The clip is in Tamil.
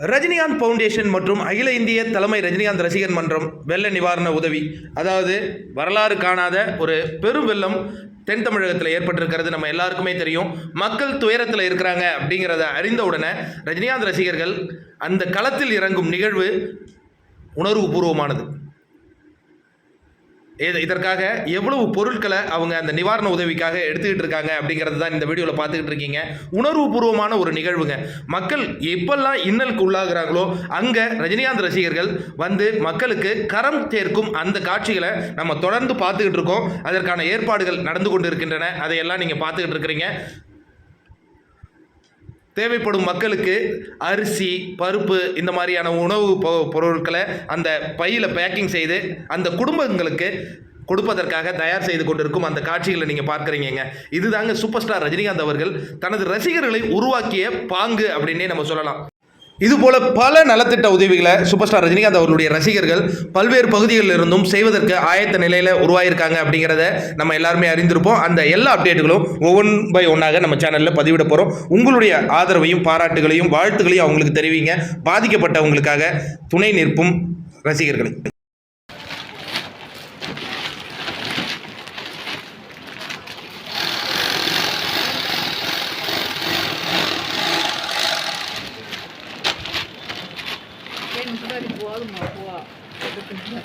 ரஜினிகாந்த் ஃபவுண்டேஷன் மற்றும் அகில இந்திய தலைமை ரஜினிகாந்த் ரசிகர் மன்றம் வெள்ள நிவாரண உதவி. அதாவது வரலாறு காணாத ஒரு பெரும் வெள்ளம் தென் தமிழகத்தில் ஏற்பட்டிருக்கிறது. நம்ம எல்லாருக்குமே தெரியும். மக்கள் துயரத்தில் இருக்கிறாங்க அப்படிங்கிறத அறிந்த உடனே ரஜினிகாந்த் ரசிகர்கள் அந்த களத்தில் இறங்கும் நிகழ்வு உணர்வுபூர்வமானது. இதற்காக எவ்வளவு பொருட்களை அவங்க அந்த நிவாரண உதவிக்காக எடுத்துக்கிட்டு இருக்காங்க அப்படிங்கிறது தான் இந்த வீடியோவில் பார்த்துக்கிட்டு இருக்கீங்க. உணர்வுபூர்வமான ஒரு நிகழ்வுங்க. மக்கள் எப்பெல்லாம் இன்னலுக்கு உள்ளாகிறாங்களோ அங்கே ரஜினிகாந்த் ரசிகர்கள் வந்து மக்களுக்கு கரம் சேர்க்கும் அந்த காட்சிகளை நம்ம தொடர்ந்து பார்த்துக்கிட்டு இருக்கோம். அதற்கான ஏற்பாடுகள் நடந்து கொண்டு இருக்கின்றன அதையெல்லாம் நீங்கள் பார்த்துக்கிட்டு இருக்கிறீங்க. தேவைப்படும் மக்களுக்கு அரிசி பருப்பு இந்த மாதிரியான உணவு பொ- பொருட்களை அந்த பையில் பேக்கிங் செய்து அந்த குடும்பங்களுக்கு கொடுப்பதற்காக தயார் செய்து கொண்டிருக்கும் அந்த காட்சிகளை நீங்கள் பார்க்குறீங்க இதுதாங்க சூப்பர் ஸ்டார் ரஜினிகாந்த் அவர்கள் தனது ரசிகர்களை உருவாக்கிய பாங்கு அப்படின்னே நம்ம சொல்லலாம். இதுபோல பல நலத்திட்ட உதவிகளை சூப்பர் ஸ்டார் ரஜினிகாந்த் அவர்களுடைய ரசிகர்கள் பல்வேறு பகுதிகளில் இருந்தும் செய்வதற்கு ஆயத்த நிலையில் உருவாயிருக்காங்க அப்படிங்கிறத நம்ம எல்லாருமே அறிந்திருப்போம். அந்த எல்லா அப்டேட்டுகளும் ஒவ்வொன் பை ஒன்றாக நம்ம சேனலில் பதிவிட போகிறோம் உங்களுடைய ஆதரவையும் பாராட்டுகளையும் வாழ்த்துகளையும் அவங்களுக்கு தெரிவிங்க. பாதிக்கப்பட்டவங்களுக்காக துணை நிற்பும் ரசிகர்களுக்கு 我不知道你活怎么活我的。天